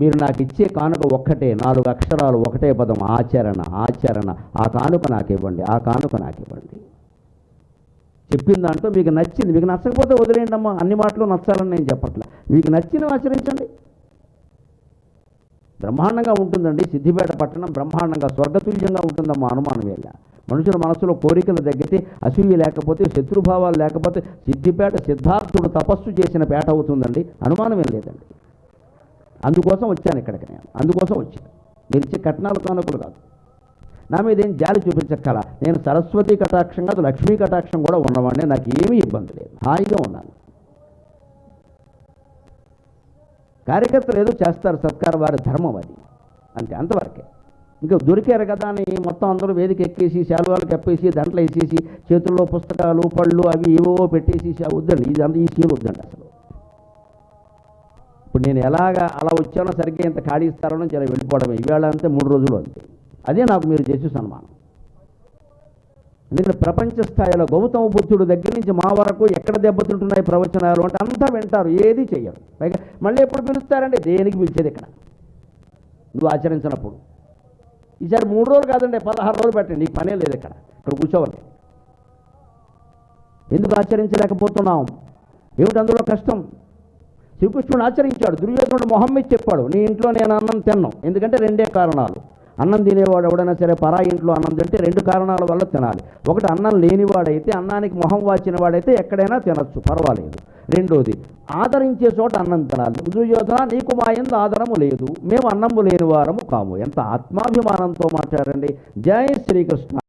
మీరు నాకు ఇచ్చే కానుక ఒక్కటే నాలుగు అక్షరాలు ఒకటే పదం ఆచరణ ఆచరణ. ఆ కానుక నాకు ఇవ్వండి ఆ కానుక నాకు ఇవ్వండి. చెప్పిన దాంట్లో మీకు నచ్చింది మీకు నచ్చకపోతే వదిలేయండి అమ్మా. అన్ని మాటలు నచ్చాలని నేను చెప్పట్లే. మీకు నచ్చినవి ఆచరించండి. బ్రహ్మాండంగా ఉంటుందండి సిద్ధిపేట పట్టణం బ్రహ్మాండంగా స్వర్గతుల్యంగా ఉంటుందమ్మా అనుమానం వేళ మనుషుల మనసులో కోరికలు తగ్గితే అసూయ లేకపోతే శత్రుభావాలు లేకపోతే సిద్ధిపేట సిద్ధార్థుడు తపస్సు చేసిన పేట అవుతుందండి. అనుమానం ఏం లేదండి. అందుకోసం వచ్చాను ఇక్కడికి నేను. అందుకోసం వచ్చాను. మీరు ఇచ్చే కట్నాలు కానుకలు కాదు. నా మీద ఏం జాలి చూపించక్కల? నేను సరస్వతి కటాక్షం కాదు లక్ష్మీ కటాక్షం కూడా ఉన్నవాడిని. నాకు ఏమీ ఇబ్బంది లేదు. హాయిగా ఉన్నాను. కార్యకర్తలు ఏదో చేస్తారు. సత్కార వారి ధర్మం అది. అంతే అంతవరకే. ఇంకా దొరికారు కదా అని మొత్తం అందరూ వేదిక ఎక్కేసి శాలువాలు కప్పేసి దండలు వేసేసి చేతుల్లో పుస్తకాలు పళ్ళు అవి ఏవో పెట్టేసి వద్దండి. ఇది అంత ఈ సీన్ వద్దండి అసలు. ఇప్పుడు నేను ఎలాగా అలా వచ్చానో సరిగ్గా ఇంత ఖాళీ ఇస్తారనో చాలా వెళ్ళిపోవడమే. ఇవాళ అంతే మూడు రోజులు అంతే. అదే నాకు మీరు చేసే సన్మానం. ఎందుకంటే ప్రపంచ స్థాయిలో గౌతమ బుద్ధుడు దగ్గర నుంచి మా వరకు ఎక్కడ దెబ్బతింటున్నాయి ప్రవచనాలు అంటే అంతా వింటారు. ఏది చెయ్యరు. పైగా మళ్ళీ ఎప్పుడు పిలుస్తారండి? దేనికి పిలిచేది ఇక్కడ? నువ్వు ఆచరించినప్పుడు. ఈసారి మూడు రోజులు కాదండి పదహారు రోజులు పెట్టండి. నీకు పనే లేదు ఇక్కడ. ఇక్కడ కూర్చోవాలి. ఎందుకు ఆచరించలేకపోతున్నాం? ఏమిటి అందులో కష్టం? శ్రీకృష్ణుడు ఆచరించాడు. దుర్యోధనుడు మొహమ్మద్ చెప్పాడు నీ ఇంట్లో నేను అన్నం తిన్నాం. ఎందుకంటే రెండే కారణాలు. అన్నం తినేవాడు ఎవడైనా సరే పరా ఇంట్లో అన్నం తింటే రెండు కారణాల వల్ల తినాలి. ఒకటి అన్నం లేనివాడైతే అన్నానికి మొహం వాచిన వాడైతే ఎక్కడైనా తినచ్చు పర్వాలేదు. రెండోది ఆదరించే చోట అన్నం తినాలి. దుర్యోధన నీకు మా ఎందు ఆదరము లేదు. మేము అన్నము లేని వారము కాము. ఎంత ఆత్మాభిమానంతో మాట్లాడండి. జై శ్రీకృష్ణ.